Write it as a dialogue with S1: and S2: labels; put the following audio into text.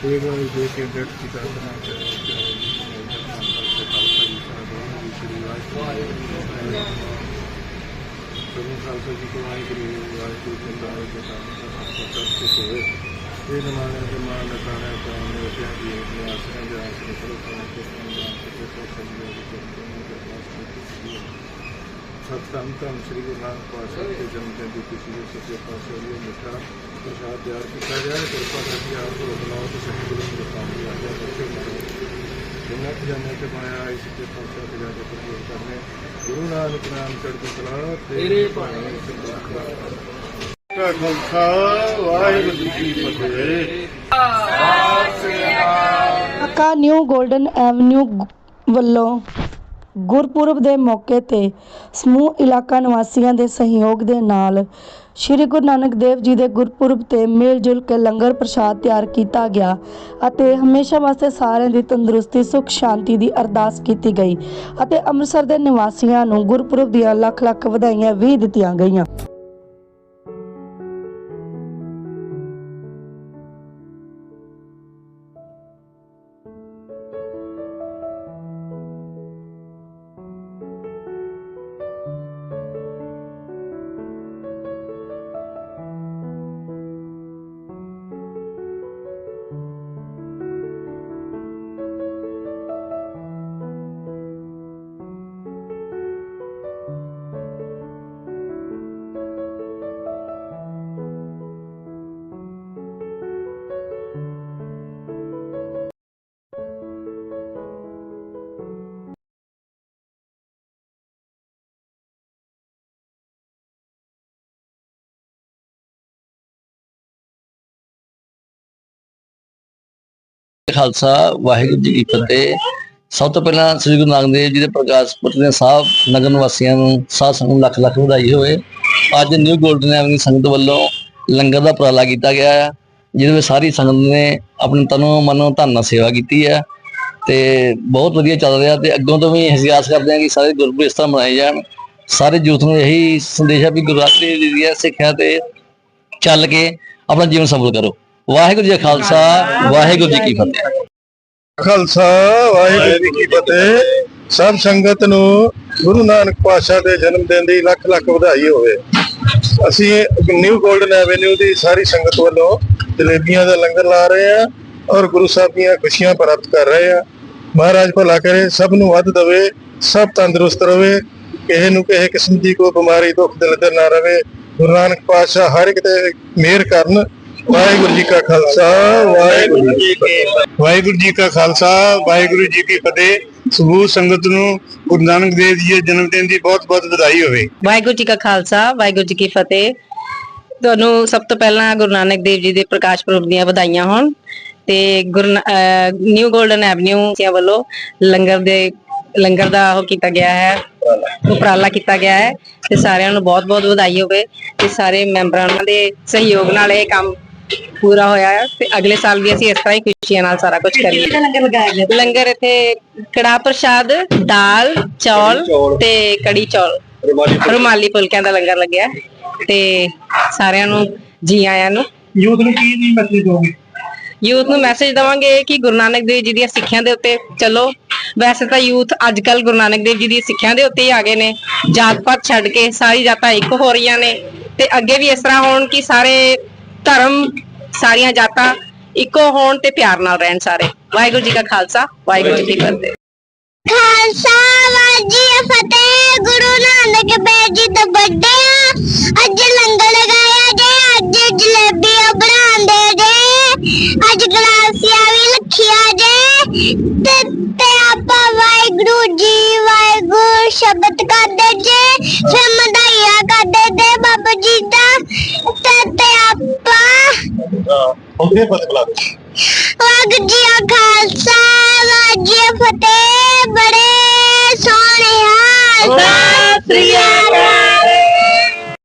S1: ਤੋਂ ਕਿਨਾਰੇ ਸਭ ਖਾਈ ਹੋਏ ਦਸਵੇਂ ਪਾਤਸ਼ਾਹ ਸ੍ਰੀ ਗੁਰੂ ਗੋਬਿੰਦ ਸਿੰਘ ਜੀ ਸਫਾ ਸਿੰਘ ਜੋ ਸਾਹਿਬ ਸ੍ਰੀ ਗੁਰੂ ਗ੍ਰੰਥ ਸਾਹਿਬ ਪਾਤਸ਼ਾਹ ਜੀ ਦੇ ਸਤਿ ਚਾਰ ਸੌ ਜ਼ਿਆਦਾ ਸੰਚਾਰੇ ਚਾਲੀ ਛੇਤੀ ਜਾਨ ਦੀ ਜਾਨ ਆਪਣੀਆਂ ਜਪਨਾ ਜਪਨਾ ਚਲਾਈ ਇਹ ਵਾਰ ਦੇ ਕੇ ਡਟ ਕੀ ਕਰਨਾ ਚਾਹੀਦਾ ਸਭੂ ਖਾਲਸਾ ਜੀ ਕੋ ਵਾਹਿਗੁਰੂ ਵਾਹਿਗੁਰੂ ਜੀ ਦਾ ਖਾਲਸਾ ਸਭ ਕੁਝ ਹੋਵੇ ਇਹ ਨਮਾਨੇ ਦੇ ਪ੍ਰਸ਼ਾਦ ਤਿਆਰ ਕੀਤਾ ਕਿਰਪਾ ਕਰਕੇ ਆਪ ਨੂੰ ਬੁਲਾਓ ਤੇ ਸੱਚੇ ਗੁਰੂ ਬੱਚੇ ਮਾਰੋ ਜਿੰਨਾ ਖਜ਼ਾਨੇ ਤੇ ਪਾਇਆ ਇਸ ਤੇ ਜਾ ਕੇ ਪ੍ਰਭੂ ਕਰਨੇ। ਗੁਰੂ ਨਾਨਕ ਨਾਮ ਚੜ੍ਹਦੀ ਕਲਾ ਤੇਰੇ ਭਾਣੇ ਖਾਲਸਾ ਵਾਹਿਗੁਰੂ ਜੀ ਕੀ ਫਤਿਹ।
S2: ਕਾਕਾ ਨਿਊ 골ਡਨ ਐਵਨਿਊ ਵੱਲੋਂ ਗੁਰਪੁਰਬ ਦੇ ਮੌਕੇ ਤੇ ਸਮੂਹ ਇਲਾਕਾ ਨਿਵਾਸੀਆਂ ਦੇ ਸਹਿਯੋਗ ਦੇ ਨਾਲ ਸ੍ਰੀ ਗੁਰੂ ਨਾਨਕ ਦੇਵ ਜੀ ਦੇ ਗੁਰਪੁਰਬ ਤੇ ਮੇਲ ਜੁਲ ਕੇ ਲੰਗਰ ਪ੍ਰਸ਼ਾਦ ਤਿਆਰ ਕੀਤਾ ਗਿਆ ਅਤੇ ਹਮੇਸ਼ਾ ਵਾਸਤੇ ਸਾਰਿਆਂ ਦੀ ਤੰਦਰੁਸਤੀ, ਸੁਖ, ਸ਼ਾਂਤੀ ਦੀ ਅਰਦਾਸ ਕੀਤੀ ਗਈ ਅਤੇ ਅੰਮ੍ਰਿਤਸਰ ਦੇ ਨਿਵਾਸੀਆਂ ਨੂੰ ਗੁਰਪੁਰਬ ਦੀਆਂ ਲੱਖ ਲੱਖ ਵਧਾਈਆਂ ਵੀ ਦਿੱਤੀਆਂ ਗਈਆਂ।
S3: ਖਾਲਸਾ, ਵਾਹਿਗੁਰੂ ਜੀ ਕੀ ਫਤਿਹ। ਸਭ ਤੋਂ ਪਹਿਲਾਂ ਸ੍ਰੀ ਗੁਰੂ ਨਾਨਕ ਦੇਵ ਜੀ ਦੇ ਪ੍ਰਕਾਸ਼ ਪੁਰਬ ਦੇ ਸਾਹਿਬ ਨਗਰ ਨਿਵਾਸੀਆਂ ਨੂੰ ਸਾਧ ਸੰਗਤ ਨੂੰ ਲੱਖ ਲੱਖ ਵਧਾਈ ਹੋਵੇ। ਅੱਜ ਨਿਊ ਗੋਲਡਨ ਐਵਨਿਊ ਸੰਗਤ ਵੱਲੋਂ ਲੰਗਰ ਦਾ ਉਪਰਾਲਾ ਕੀਤਾ ਗਿਆ ਹੈ ਜਿਹਦੇ ਵਿੱਚ ਸਾਰੀ ਸੰਗਤ ਨੇ ਆਪਣੇ ਤਨੋਂ ਮਨੋਂ ਧਨ ਨਾਲ ਸੇਵਾ ਕੀਤੀ ਹੈ ਤੇ ਬਹੁਤ ਵਧੀਆ ਚੱਲ ਰਿਹਾ ਤੇ ਅੱਗੋਂ ਤੋਂ ਵੀ ਅਸੀਂ ਕਰਦੇ ਹਾਂ ਕਿ ਸਾਰੇ ਗੁਰਪੁਰਬ ਇਸ ਤਰ੍ਹਾਂ ਮਨਾਏ ਜਾਣ। ਸਾਰੇ ਜੂਥ ਨੂੰ ਇਹੀ ਸੰਦੇਸ਼ ਹੈ ਵੀ ਗੁਰੂ ਰਾਤਰੀ ਜੀ ਦੀ ਸਿੱਖਿਆ ਤੇ ਚੱਲ ਕੇ ਆਪਣਾ ਜੀਵਨ ਸਫਲ ਕਰੋ। ਵਾਹਿਗੁਰੂ ਜੀ ਕਾ ਖਾਲਸਾ, ਵਾਹਿਗੁਰੂ ਜੀ ਕੀ ਫਤਿਹ।
S1: ਖਾਲਸਾ, ਵਾਹਿਗੁਰੂ ਜੀ ਕੀ ਫਤਿਹ। ਸਭ ਸੰਗਤ ਨੂੰ ਗੁਰੂ ਨਾਨਕ ਪਾਤਸ਼ਾਹ ਦੇ ਜਨਮ ਦਿਨ ਦੀ ਲੱਖ ਲੱਖ ਵਧਾਈ ਹੋਵੇ। ਅਸੀਂ ਨਿਊ 골ਡਨ ਐਵੇਨਿਊ ਦੀ ਸਾਰੀ ਸੰਗਤ ਵੱਲੋਂ ਜਲੇਬੀਆਂ ਦਾ ਲੰਗਰ ਲਾ ਰਹੇ ਆ ਔਰ ਗੁਰੂ ਸਾਹਿਬ ਦੀਆਂ ਖੁਸ਼ੀਆਂ ਪ੍ਰਾਪਤ ਕਰ ਰਹੇ ਆ ਮਹਾਰਾਜ ਭਲਾ ਕਰੇ, ਸਭ ਨੂੰ ਵੱਧ ਦਵੇ, ਸਭ ਤੰਦਰੁਸਤ ਰਵੇ, ਕਿਸੇ ਨੂੰ ਕਿਸੇ ਕਿਸਮ ਦੀ ਕੋਈ ਬਿਮਾਰੀ, ਦੁੱਖ ਦਿਲ ਤੇ ਨਾ ਰਵੇ। ਗੁਰੂ ਨਾਨਕ ਪਾਤਸ਼ਾਹ ਹਰ ਇੱਕ ਤੇ ਮਿਹਰ ਕਰਨ ਵਾਹਿਗੁਰੂ ਜੀ ਕਾ ਖਾਲਸਾ, ਵਾਹਿਗੁਰੂ ਜੀ ਕੀ ਫਤਿਹ। ਵਾਹਿਗੁਰੂ ਜੀ ਕਾ ਖਾਲਸਾ, ਵਾਹਿਗੁਰੂ ਜੀ ਕੀ ਫਤਿਹ। ਸਮੂਹ ਸੰਗਤ ਨੂੰ ਗੁਰੂ ਨਾਨਕ ਦੇਵ ਜੀ ਦੇ ਜਨਮ ਦਿਨ ਦੀ ਬਹੁਤ ਬਹੁਤ ਵਧਾਈ ਹੋਵੇ।
S4: ਵਾਹਿਗੁਰੂ ਜੀ ਕਾ ਖਾਲਸਾ, ਵਾਹਿਗੁਰੂ ਜੀ ਕੀ ਫਤਿਹ। ਤੁਹਾਨੂੰ ਸਭ ਤੋਂ ਪਹਿਲਾਂ ਗੁਰੂ ਨਾਨਕ ਦੇਵ ਜੀ ਦੇ ਪ੍ਰਕਾਸ਼ ਪੁਰਬ ਦੀਆਂ ਵਧਾਈਆਂ ਹੋਣ ਤੇ ਨਿਊ 골ਡਨ ਐਵਨਿਊ ਸਿਆਂ ਵੱਲੋਂ ਲੰਗਰ ਦੇ ਲੰਗਰ ਦਾ ਉਹ ਕੀਤਾ ਗਿਆ ਹੈ, ਉਪਰਾਲਾ ਕੀਤਾ ਗਿਆ ਹੈ ਤੇ ਸਾਰਿਆਂ ਨੂੰ ਬਹੁਤ ਬਹੁਤ ਵਧਾਈ ਹੋਵੇ ਤੇ ਸਾਰੇ ਮੈਂਬਰਾਂ ਦੇ ਸਹਿਯੋਗ ਨਾਲ ਇਹ ਕੰਮ ਪੂਰਾ ਹੋਇਆ ਹੈ ਤੇ ਅਗਲੇ ਸਾਲ ਵੀ ਅਸੀਂ ਇਸ ਤਰ੍ਹਾਂ ਹੀ ਖੁਸ਼ੀਆਂ ਨਾਲ ਸਾਰਾ ਕੁਝ ਕਰੀਏ ਲੰਗਰ ਲਗਾਇਆ ਗਿਆ ਲੰਗਰ ਇੱਥੇ ਕੜਾ ਪ੍ਰਸ਼ਾਦ ਦਾਲ ਚੌਲ ਤੇ ਕੜੀ ਚੌਲ। ਰੁਮਾਲੀ ਫੁਲਕਿਆਂ ਦਾ ਲੰਗਰ ਲੱਗਿਆ। ਤੇ ਸਾਰਿਆਂ ਨੂੰ ਜੀ ਆਇਆਂ ਨੂੰ।
S1: ਯੂਥ ਨੂੰ ਕੀ ਨਹੀਂ ਮੈਸੇਜ ਦੋਗੇ
S4: ਯੂਥ ਨੂੰ ਮੈਸੇਜ ਦਵਾਂਗੇ ਕਿ ਗੁਰੂ ਨਾਨਕ ਦੇਵ ਜੀ ਦੀਆਂ ਸਿੱਖਿਆਂ ਦੇ ਉੱਤੇ ਚੱਲੋ। ਵੈਸੇ ਤਾਂ ਯੂਥ ਅੱਜ ਕੱਲ ਗੁਰੂ ਨਾਨਕ ਦੇਵ ਜੀ ਦੀ ਸਿੱਖਿਆਂ ਦੇ ਉੱਤੇ ਹੀ ਆ ਗਏ ਨੇ। ਜਾਤ ਪਾਤ ਛੱਡ ਕੇ ਸਾਰੀ ਜਾਤਾਂ ਇੱਕ ਹੋ ਰਹੀਆਂ ਨੇ। ਤੇ ਅੱਗੇ ਵੀ ਇਸ ਤਰ੍ਹਾਂ ਹੋਣ ਕਿ ਸਾਰੇ ਧਰਮ ਸਾਰੀਆਂ ਜਾਤਾਂ ਇੱਕੋ ਹੋਣ ਤੇ ਪਿਆਰ ਨਾਲ ਰਹਿਣ ਸਾਰੇ। ਵਾਹਿਗੁਰੂ ਜੀ ਕਾ ਖਾਲਸਾ, ਵਾਹਿਗੁਰੂ ਜੀ ਕੀ ਫਤਿਹ।
S5: ਖਾਲਸਾ ਵਾਜੀ ਫਤਿਹ। ਗੁਰੂ ਨਾਨਕ ਦੇਵ ਜੀ ਦਾ ਬਰਥਡੇ ਆ ਅੱਜ ਲੰਗਰ ਲਗਾਇਆ ਜੇ, ਅੱਜ ਜਲੇਬੀਆਂ ਬਣਾਉਂਦੇ ਜੇ, ਅੱਜ ਗਲਾਸੀਆਂ ਵੀ ਰੱਖੀਆਂ ਜੇ। ਤੇ ਤੇ ਆਪਾਂ ਵਾਹਿਗੁਰੂ ਜੀ, ਵਾਹਿਗੁਰੂ ਸ਼ਬਦ ਕਰਦੇ ਜੇ, ਫਿਰ
S1: ਉਹਦੇ ਬਦਲਾ
S5: ਵਾਹਿਗੁਰੂ ਜੀ ਕਾ